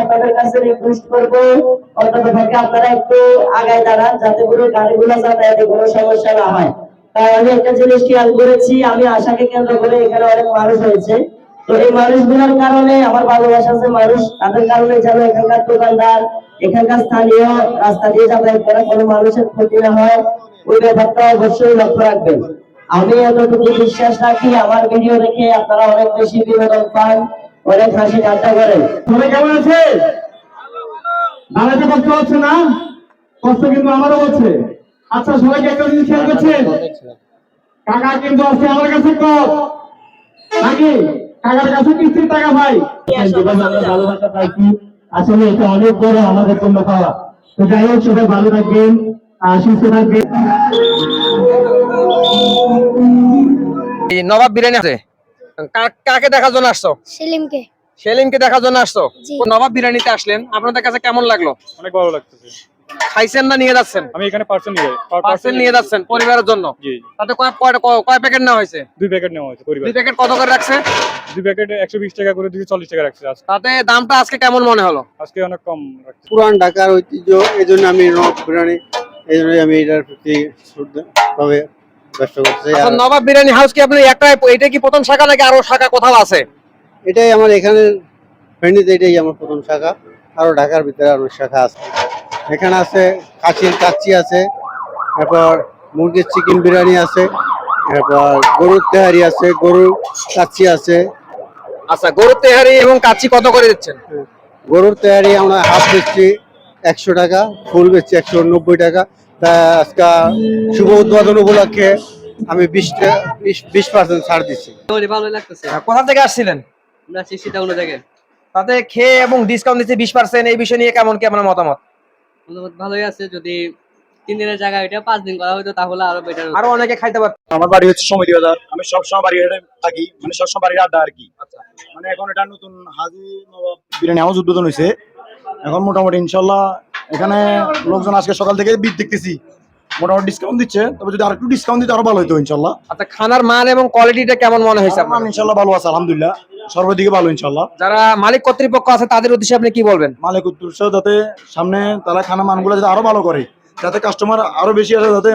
আপনাদের কাছে করব। অন্তত থেকে আপনারা একটু আগায় দাঁড়ান, যাতে করে গাড়িগুলো যাতায়াতে কোনো সমস্যা না হয়। তাই আমি একটা জিনিস খেয়াল করেছি, আমি আশাকে কেন্দ্র করে এখানে অনেক মানুষ হয়েছে। তো এই মানুষগুলোর কারণে আমার ভালোবাসা যে মানুষ, তাদের কারণে যেন এখানকার দোকানদার, এখানকার স্থানীয় রাস্তা দিয়ে যাতায়াত করে কোনো মানুষের ক্ষতি না হয়, ওই ব্যাপারটা অবশ্যই লক্ষ্য রাখবেন। আমি এতটুকু বিশ্বাস রাখি, আমার ভিডিও দেখে আপনারা অনেক বেশি বিনোদন পান, অনেক হাসি ঠাট্টা করেন। সবাই কেমন আছে দাঁড়াতে কষ্ট হচ্ছে না? কষ্ট কিন্তু আমারও হচ্ছে। আচ্ছা সবাইকে একটা জিনিস খেয়াল করছেন? কাকা কিন্তু আছে আমার কাছে কম। নাকি? কাকার কাছে কিস্তির টাকা ভাই? আমরা ভালোবাসা পাইছি আসলে এটা অনেক বড় আমাদের জন্য পাওয়া তো যাই হোক সবাই ভালো থাকবেন। সুস্থ থাকবেন। এই নবাব বিরিয়ানি আছে? কাকে দেখার জন্য আসছো? সেলিমকে। সেলিমকে দেখার জন্য আসছো। নবাব বিরিয়ানিতে আসলেন। আপনাদের কাছে কেমন লাগল? অনেক ভালো লাগতেছে। খাইছেন না নিয়ে যাচ্ছেন? আমি এখানে পার্সেল নিয়ে পার্সেল নিয়ে যাচ্ছেন পরিবারের জন্য? তাতে কয় কয়- প্যাকেট নেওয়া হয়েছে? দুই প্যাকেট নেওয়া হয়েছে পরিবার দুই প্যাকেট কত করে রাখছে? দুই প্যাকেট একশো বিশ টাকা করে দুশো চল্লিশ টাকা রাখছে আজকে। তাতে দামটা আজকে কেমন মনে হলো? আজকে অনেক কম রাখছে। পুরান ঢাকার ঐতিহ্য এই জন্য আমি নব বিরিয়ানি এই জন্য আমি এটার প্রতি ভাবে ব্যস্ত করছি আচ্ছা, আর নবাব বিরিয়ানি হাউস কি আপনি একটা এটা কি প্রথম শাখা নাকি আরও শাখা কোথাও আছে? এটাই আমার এখানে ফেনীতে এটাই আমার প্রথম শাখা। আরও ঢাকার ভিতরে আরও শাখা আছে। এখানে আছে কাশির কাচ্চি আছে এরপর মুরগির চিকেন বিরিয়ানি আছে এরপর গরুর তেহারি আছে গরুর কাচ্চি আছে। আচ্ছা গরুর তেহারি এবং কাচ্চি কত করে দিচ্ছেন? গরুর তেহারি আমরা হাফ বেচছি একশো টাকা ফুল বেচছি একশো নব্বই টাকা। তা আজকে শুভ উদ্বোধন উপলক্ষে আমি বিশ বিশ বিশ পার্সেন্ট ছাড় দিচ্ছি। ভালো লাগতেছে। কোথা থেকে আসছিলেন? আমরা চিঠি টাউন থেকে। তাতে খেয়ে এবং ডিসকাউন্ট দিচ্ছে বিশ পার্সেন্ট এই বিষয় নিয়ে কেমন কেমন মতামত মতামত? ভালোই আছে যদি তিন দিনের জায়গা এটা পাঁচ দিন করা হতো তাহলে আরও বেটার আরও অনেকে খাইতে পারত। আমার বাড়ি হচ্ছে সমিতি বাজার আমি সবসময় বাড়ি থাকি মানে সবসময় বাড়ির আড্ডা আর কি। মানে এখন এটা নতুন হাজি নবাব বিরিয়ানি হাউস উদ্বোধন হয়েছে এখন মোটামুটি ইনশাল্লাহ এখানে লোকজন আজকে সকাল থেকে বিদ দেখতেছি। মোটামুটি ডিসকাউন্ট দিচ্ছে তবে যদি আরেকটু ডিসকাউন্ট দিতে আরও ভালো হতো ইনশাল্লাহ। আচ্ছা খানার মান এবং কোয়ালিটিটা কেমন মনে হয়েছে আমার আপনার? ইনশাল্লাহ ভালো আছে আলহামদুলিল্লাহ। সর্বদিকে ভালো ইনশাল্লাহ যারা মালিক কর্তৃপক্ষ আছে তাদের উদ্দেশ্যে আপনি কি বলবেন? মালিক উদ্দেশ্য যাতে সামনে তারা খানা মানগুলো যাতে আরও ভালো করে যাতে কাস্টমার আরও বেশি আসে যাতে